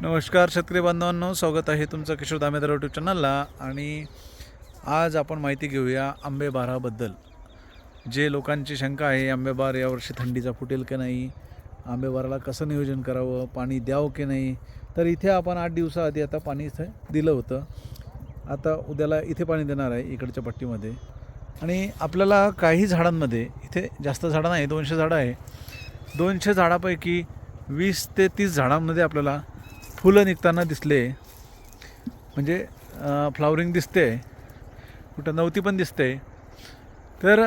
नमस्कार शेतकरी बांधवांनो स्वागत आहे तुमचं किशोर दामेदार यूट्यूब चॅनलला आणि आज आपण माहिती घेऊया आंबेबाराबद्दल. जे लोकांची शंका आहे आंबेबार यावर्षी थंडीचा फुटेल की नाही आंबेबाराला कसं नियोजन करावं पाणी द्यावं की नाही तर इथे आपण आठ दिवसाआधी आता पाणी इथे दिलं होतं. आता उद्याला इथे पाणी देणार आहे इकडच्या पट्टीमध्ये. आणि आपल्याला काही झाडांमध्ये इथे जास्त झाडं नाही दोनशे झाडं आहे. दोनशे झाडापैकी वीस ते तीस झाडांमध्ये आपल्याला फुलं निघताना दिसले. म्हणजे फ्लावरिंग दिसते. कुठं नवती पण दिसते. तर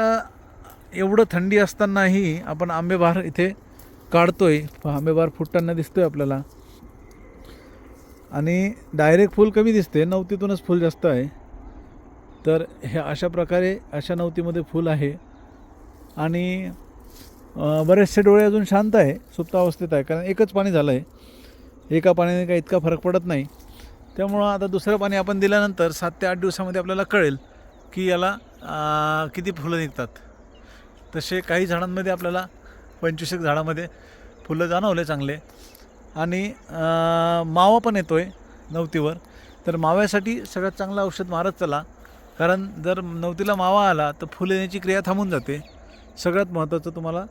एवढं थंडी असतानाही आपण आंबेबार इथे काढतो आहे आंबेबार फुटताना दिसतो आहे आपल्याला. आणि डायरेक्ट फुल कमी दिसते. नवतीतूनच फुल जास्त आहे. तर हे अशा प्रकारे अशा नवतीमध्ये फुल आहे. आणि बरेचसे डोळे अजून शांत आहे. सुप्तावस्थेत आहे. कारण एकच पाणी झालं आहे एका पाण्याने काही इतका फरक पडत नाही. त्यामुळं आता दुसरं पाणी आपण दिल्यानंतर सात ते आठ दिवसामध्ये आपल्याला कळेल की याला किती फुलं निघतात. तसे काही झाडांमध्ये आपल्याला पंचवीस एक झाडामध्ये फुलं जाणवले चांगले. आणि मावा पण येतो आहे नवतीवर. तर माव्यासाठी सगळ्यात चांगलं औषध मारत चला. कारण जर नवतीला मावा आला तर फुल येण्याची क्रिया थांबून जाते. सगळ्यात महत्त्वाचं तुम्हाला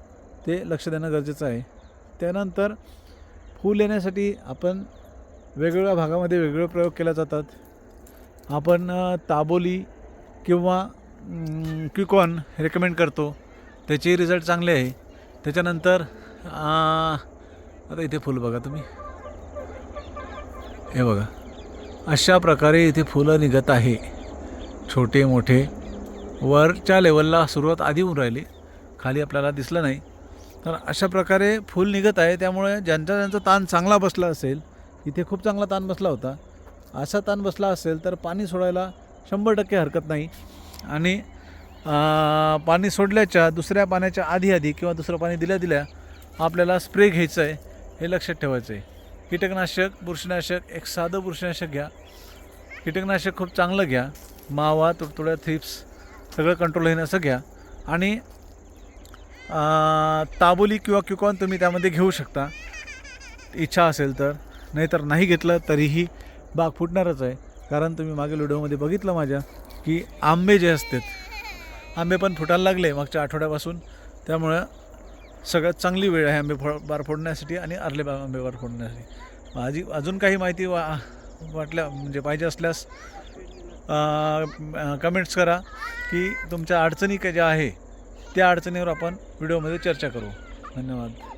ते लक्ष देणं गरजेचं आहे. त्यानंतर फूल येण्यासाठी आपण वेगवेगळ्या भागामध्ये वेगवेगळे प्रयोग केले जातात. आपण ताबोली किंवा क्विकॉन रेकमेंड करतो. त्याचे रिझल्ट चांगले आहे. त्याच्यानंतर आता इथे फुल बघा तुम्ही. हे बघा. अशा प्रकारे इथे फुलं निघत आहे. छोटे मोठे. वरच्या लेवलला सुरुवात आधी होऊन राहिली. खाली आपल्याला दिसलं नाही. तर अशा प्रकारे फूल निघत आहे. त्यामुळे ज्यांचा ज्यांचा ताण चांगला बसला असेल इथे खूप चांगला ताण बसला होता. असा ताण बसला असेल तर पाणी सोडायला शंभर टक्के हरकत नाही. आणि पाणी सोडल्याच्या दुसऱ्या पाण्याच्या आधी आधी किंवा दुसरं पाणी दिल्या दिल्या आपल्याला स्प्रे घ्यायचं आहे हे लक्षात ठेवायचं आहे. कीटकनाशक बुरशीनाशक एक साधं बुरशीनाशक घ्या. कीटकनाशक खूप चांगलं घ्या. मावा तुडतुड्या थ्रिप्स सगळं कंट्रोल होईन असं घ्या. आणि ताबोली किंवा क्युकॉन तुम्ही त्यामध्ये घेऊ शकता. इच्छा असेल तर. नाहीतर नाही घेतलं तरीही बाग फुटणारच आहे. कारण तुम्ही मागील व्हिडिओमध्ये बघितलं माझ्या की आंबे जे असतात आंबे पण फुटायला लागले मागच्या आठवड्यापासून. त्यामुळं सगळ्यात चांगली वेळ आहे आंबे फळ बार फोडण्यासाठी आणि अर्ले बा आंबे बार फोडण्यासाठी. माझी अजून काही माहिती वा वाटल्या म्हणजे पाहिजे असल्यास कमेंट्स करा की तुमच्या अडचणी काय ज्या आहे त्या अडचणीवर आपण व्हिडिओमध्ये चर्चा करू. धन्यवाद.